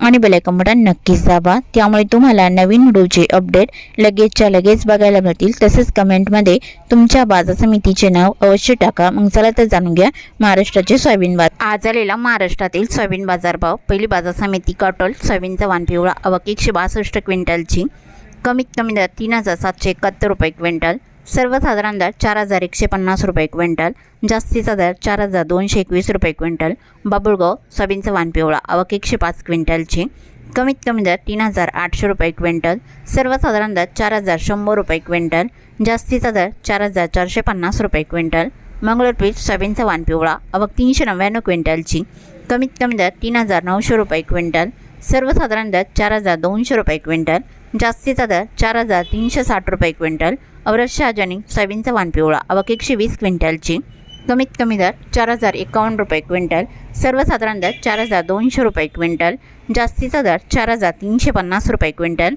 आणि bell icon button नक्कीच दाबा. त्यामुळे तुम्हाला नवीन व्हिडिओचे अपडेट लगेचच्या लगेच बघायला मिळतील. तसेच कमेंटमध्ये तुमच्या बाजार समितीचे नाव अवश्य टाका. मग चला तर जाणून घ्या महाराष्ट्राचे सोयाबीन बाजार. आज आलेला महाराष्ट्रातील सोयाबीन बाजारभाव पहिली बाजार समिती कटोल सोयाबीनचा वाण पिवळा अवक एकशे बासष्ट क्विंटलची. कमीत कमी दर तीन हजार सातशे एकाहत्तर रुपये क्विंटल. सर्वसाधारण दर चार हजार एकशे पन्नास रुपये क्विंटल जास्तीचा दर चार हजार दोनशे एकवीस रुपये क्विंटल बाबुळगाव सोयाबीनचा वाण पिवळा अवक एकशे पाच क्विंटलची. कमीत कमी दर तीन हजार आठशे रुपये क्विंटल सर्वसाधारण दर चार हजार शंभर रुपये क्विंटल जास्तीचा दर चार हजार चारशे पन्नास रुपये क्विंटल. मंगळूरपीठ सोयाबीनचा वाण पिवळा अवक तीनशे नव्याण्णव क्विंटलची. कमीत कमी दर तीन हजार नऊशे रुपये क्विंटल सर्वसाधारण दर चार हजार दोनशे रुपये क्विंटल जास्तीचा दर चार हजार तीनशे साठ रुपये क्विंटल अवरज शहाजानी सोयाबीनचा वाण पिवळा अवक एकशे वीस क्विंटलची. कमीत कमी दर चार हजार एकावन्न रुपये क्विंटल सर्वसाधारण दर चार हजार दोनशे रुपये क्विंटल जास्तीचा दर चार हजार तीनशे पन्नास रुपये क्विंटल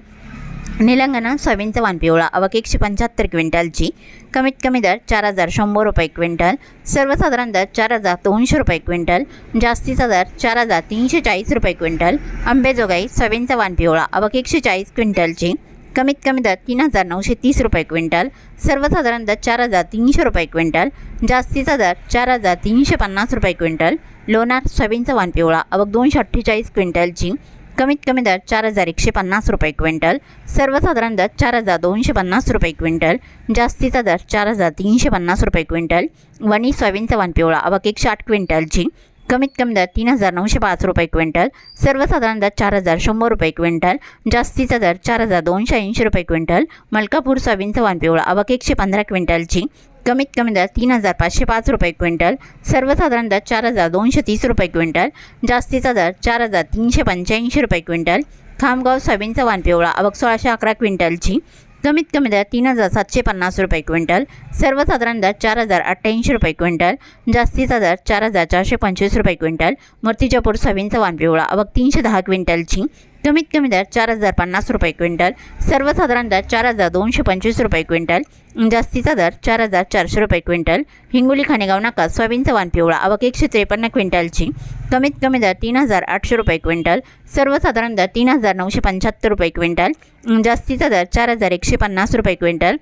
निलंगणा सोयाबीनचा वानपिवळा पिवळा अवक एकशे पंच्याहत्तर क्विंटलची कमीत कमी दर चार हजार शंभर रुपये क्विंटल सर्वसाधारण दर चार हजार दोनशे रुपये क्विंटल जास्तीचा दर चार हजार तीनशे चाळीस रुपये क्विंटल अंबेजोगाई सोयाबीनचा वानपिवळा पिवळा अवक एकशे चाळीस क्विंटलची कमीत कमी दर तीन हजार नऊशे तीस रुपये क्विंटल सर्वसाधारण दर चार हजार तीनशे रुपये क्विंटल जास्तीचा दर चार हजार तीनशे पन्नास रुपये क्विंटल लोणार सोयाबीनचा वानपिवळा अवक दोनशे अठ्ठेचाळीस क्विंटलची कमीत कमी दर चार हजार एकशे पन्नास रुपये क्विंटल सर्वसाधारण दर चार हजार दोनशे पन्नास रुपये क्विंटल जास्तीचा दर चार हजार तीनशे पन्नास रुपये क्विंटल वणी सोयाबीनचा वन पिवळा अवक एकशे आठ क्विंटलची कमीत कमी दर तीन हजार नऊशे पाच रुपये क्विंटल सर्वसाधारण दर चार हजार शंभर रुपये क्विंटल जास्तीचा दर चार हजार दोनशे ऐंशी रुपये क्विंटल मलकापूर सोयाबीनचा वाण पिवळा अवक एकशे पंधरा क्विंटलची कमीत कमी दर तीन हजार पाचशे पाच रुपये क्विंटल सर्वसाधारण दर चार हजार दोनशे तीस रुपये क्विंटल जास्तीचा दर चार हजार तीनशे पंच्याऐंशी रुपये क्विंटल खामगाव सोयाबीनचा वाण पिवळा अवक सोळाशे अकरा क्विंटलची कमीत कमी दर तीन हजार सातशे पन्नास रुपये क्विंटल सर्वसाधारण दर चार हजार अठ्ठ्याऐंशी रुपये क्विंटल जास्तीचा दर चार हजार चारशे पंचवीस रुपये क्विंटल मूर्तिजापूर सोयाबीनचा वाण पिवळा अवक तीनशे दहा क्विंटलची कमीत कमी दर चार हजार पन्नास रुपये क्विंटल सर्वसाधारण दर चार हजार दोनशे पंचवीस रुपये क्विंटल जास्तीचा दर चार हजार चारशे रुपये क्विंटल हिंगोली खानेगाव नाका सोयाबीनचा वाण पिवळा अवक एकशे त्रेपन्न क्विंटलची कमीत कमी दर तीन हजार आठशे रुपये क्विंटल सर्वसाधारण दर तीन हजार नऊशे पंच्याहत्तर रुपये क्विंटल जास्तीचा दर चार हजार एकशे पन्नास रुपये क्विंटल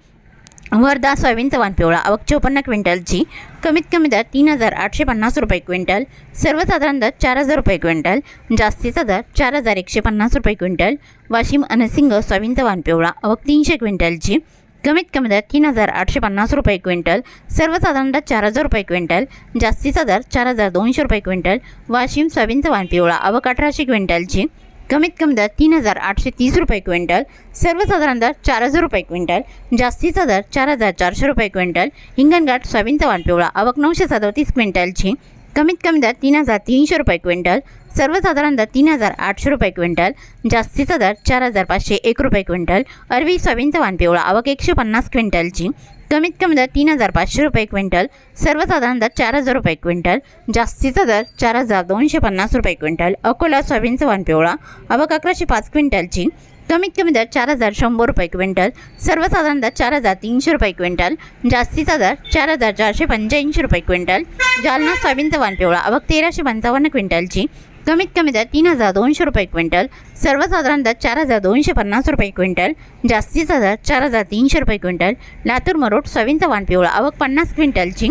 वर्धा सोयाबीन चव्हाण पिवळा अवक चौपन्न क्विंटलची कमीत कमी दर तीन हजार आठशे पन्नास रुपये क्विंटल सर्वसाधारण दर चार हजार रुपये क्विंटल जास्तीचा दर चार हजार एकशे पन्नास रुपये क्विंटल वाशिम अनसिंग सोयाबीन चव्हाण पिवळा अवक तीनशे क्विंटलची कमीत कमी दर तीन हजार आठशे पन्नास रुपये क्विंटल सर्वसाधारण दर चार हजार रुपये क्विंटल जास्तीचा दर चार हजार दोनशे रुपये क्विंटल वाशिम सोयाबीन चव्हाण पिवळा अवक अठराशे क्विंटलची कमीत कमी दर तीन हजार आठशे तीस रुपये क्विंटल सर्वसाधारण दर चार हजार रुपये क्विंटल जास्तीचा दर चार हजार चारशे रुपये क्विंटल हिंगणघाट सोयाबीनचा वाण पिवळा अवक नऊशे सदोतीस क्विंटलची कमीत कमी दर तीन हजार तीनशे रुपये क्विंटल सर्वसाधारण दर तीन हजार आठशे रुपये क्विंटल जास्तीचा दर चार हजार पाचशे एक रुपये क्विंटल अरवी सोयाबीनचा वाण पिवळा आवक एकशे पन्नास क्विंटलची कमीत कमी दर तीन हजार पाचशे रुपये क्विंटल सर्वसाधारण दर चार हजार रुपये क्विंटल जास्तीचा दर चार हजार दोनशे पन्नास रुपये क्विंटल अकोला सोयाबीनचा वाण पिवळा अवक अकराशे पाच क्विंटलची कमीत कमी दर चार हजार शंभर रुपये क्विंटल सर्वसाधारण दर चार हजार तीनशे रुपये क्विंटल जास्तीचा दर चार हजार चारशे पंच्याऐंशी रुपये क्विंटल जालना सोयाबीनचा वानपिवळा पिवळा तेराशे पंचावन्न क्विंटलची कमीत कमी दर तीन हजार दोनशे रुपये क्विंटल सर्वसाधारण दर चार हजार दोनशे पन्नास रुपये क्विंटल जास्तीचा दर चार हजार तीनशे रुपये क्विंटल लातूर मरोड सोयाबीनचा वानपिवळा पिवळा पन्नास क्विंटलची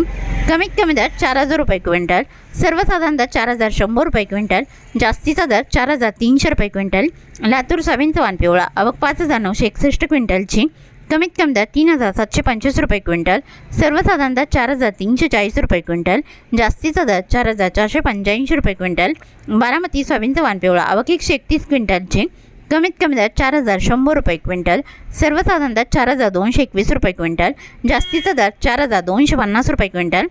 कमीत कमी दर चार हजार रुपये क्विंटल सर्वसाधारण दर चार हजार शंभर रुपये क्विंटल जास्तीचा दर चार हजार तीनशे रुपये क्विंटल लातूर सोयाबीनचा वाण पिवळा अवक पाच हजार नऊशे एकसष्ट क्विंटलची कमीत कमी दर तीन हजार सातशे पंचवीस रुपये क्विंटल सर्वसाधारण दर चार हजार तीनशे चाळीस रुपये क्विंटल जास्तीचा दर चार हजार चारशे पंच्याऐंशी रुपये क्विंटल बारामती सोयाबीनचा वाण पिवळा अवक एकशे एकतीस क्विंटलची कमीत कमी दर चार हजार शंभर रुपये क्विंटल सर्वसाधारण दर चार हजार दोनशे एकवीस रुपये क्विंटल जास्तीचा दर चार हजार दोनशे पन्नास रुपये क्विंटल.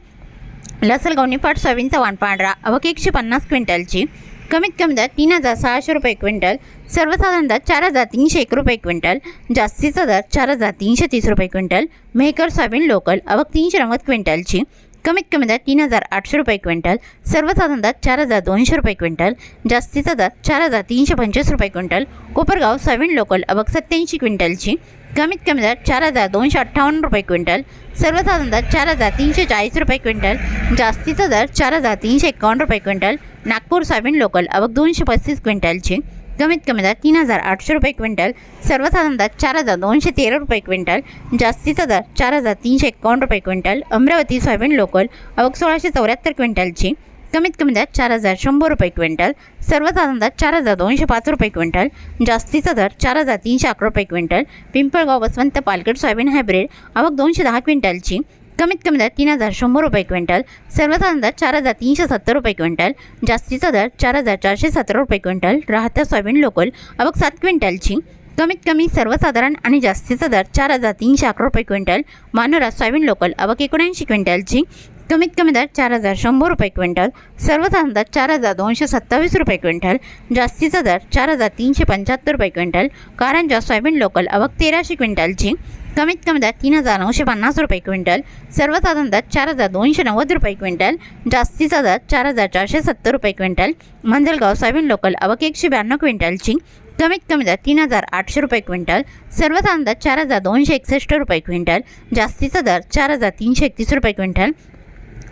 लसलगाव निफाड सोयाबीनचा वाण पांढरा अवक एकशे पन्नास क्विंटलची. कमीत कमी दर तीन हजार सहाशे रुपये क्विंटल सर्वसाधारण दर चार हजार तीनशे एक रुपये क्विंटल जास्तीचा दर चार हजार तीनशे तीस रुपये क्विंटल. मेहकर सोयाबीन लोकल अवघ तीनशे नव्वद क्विंटलची. कमीत कमी दर तीन हजार आठशे रुपये क्विंटल सर्वसाधारण दर चार हजार दोनशे रुपये क्विंटल जास्तीचा दर चार हजार तीनशे पंचवीस रुपये क्विंटल कोपरगाव सविन लोकल अबक सत्याऐंशी क्विंटलची कमीत कमी दर चार हजार दोनशे अठ्ठावन्न रुपये क्विंटल सर्वसाधारण दर चार हजार तीनशे चाळीस रुपये क्विंटल जास्तीचा दर चार हजार तीनशे एकावन्न रुपये क्विंटल नागपूर सोयाबीन लोकल आवक दोनशे पस्तीस क्विंटलची कमीत कमी दर तीन हजार आठशे रुपये क्विंटल सर्वसाधारण दर चार हजार दोनशे तेरा रुपये क्विंटल जास्तीचा दर चार हजार तीनशे एकावन्न रुपये क्विंटल अमरावती सोयाबीन लोकल अवघ सोळाशे चौऱ्याहत्तर क्विंटलची कमीत कमी दर चार हजार शंभर रुपये क्विंटल सर्वसाधारण दर चार हजार दोनशे पाच रुपये क्विंटल जास्तीचा दर चार हजार तीनशे अकरा रुपये quintal Pimpalgaon Baswant Palghar soybean hybrid आवक दोनशे दहा क्विंटलची कमीत कमी दर तीन हजार शंभर रुपये क्विंटल सर्वसाधारण दर चार हजार तीनशे सत्तर रुपये क्विंटल जास्तीचा दर चार हजार चारशे सतरा रुपये क्विंटल राहत्या सोयाबीन लोकल आवक सात क्विंटलची. कमीत कमी सर्वसाधारण आणि जास्तीचा दर चार हजार तीनशे अकरा रुपये क्विंटल मानोरा सोयाबीन लोकल आवक एकोणऐंशी क्विंटलची. कमीत कमी दर चार हजार शंभर रुपये क्विंटल सर्वसाधारण दर चार हजार दोनशे सत्तावीस रुपये क्विंटल जास्तीचा दर चार हजार तीनशे पंच्याहत्तर रुपये क्विंटल कारंजा सोयाबीन लोकल आवक तेराशे क्विंटलची कमीत कमी दर तीन हजार नऊशे पन्नास रुपये क्विंटल सर्वसाधारण दर चार हजार दोनशे नव्वद रुपये क्विंटल जास्तीचा दर चार हजार चारशे सत्तर रुपये क्विंटल मंजलगाव सोयाबीन लोकल आवक एकशे ब्याण्णव क्विंटलची कमीत कमी दर तीन हजार आठशे रुपये क्विंटल सर्वसाधारण दर चार हजार दोनशे एकसष्ट रुपये क्विंटल जास्तीचा दर चार हजार तीनशे एकतीस रुपये क्विंटल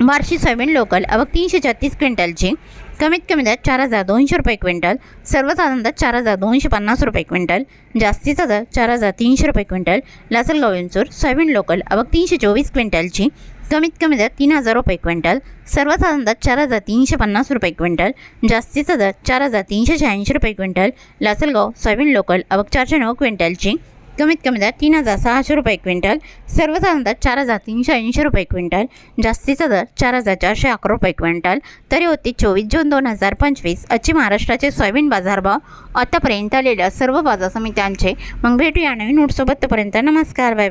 बारशे सोयाबीन लोकल. अवघ तीनशे छत्तीस क्विंटलची. कमीत कमी दर चार हजार दोनशे रुपये क्विंटल. सर्वसाधारण दर चार हजार दोनशे पन्नास रुपये क्विंटल. जास्तीचा दर चार हजार तीनशे रुपये quintal. Lasalgaon Inchur soybean local. अवघ तीनशे चोवीस क्विंटलची. कमीत कमी दर तीन हजार रुपये क्विंटल. सर्वसाधारण दर चार हजार तीनशे पन्नास रुपये क्विंटल. जास्तीचा दर चार हजार तीनशे शहाऐंशी रुपये क्विंटल. Lasalgaon soybean local. अवघ चारशे नऊ क्विंटलची. कमीत कमी दर तीन हजार सहाशे रुपये क्विंटल सर्वसाधारण दर चार हजार तीनशे ऐंशी रुपये क्विंटल जास्तीचा दर चार हजार चारशे अकरा रुपये क्विंटल. तरी होती चोवीस जून दोन हजार पंचवीस अशी महाराष्ट्राचे सोयाबीन बाजारभाव आतापर्यंत आलेल्या सर्व बाजार समित्यांचे. मग भेटूया नवीन नोटसोबत तोपर्यंत नमस्कार बाय बाय.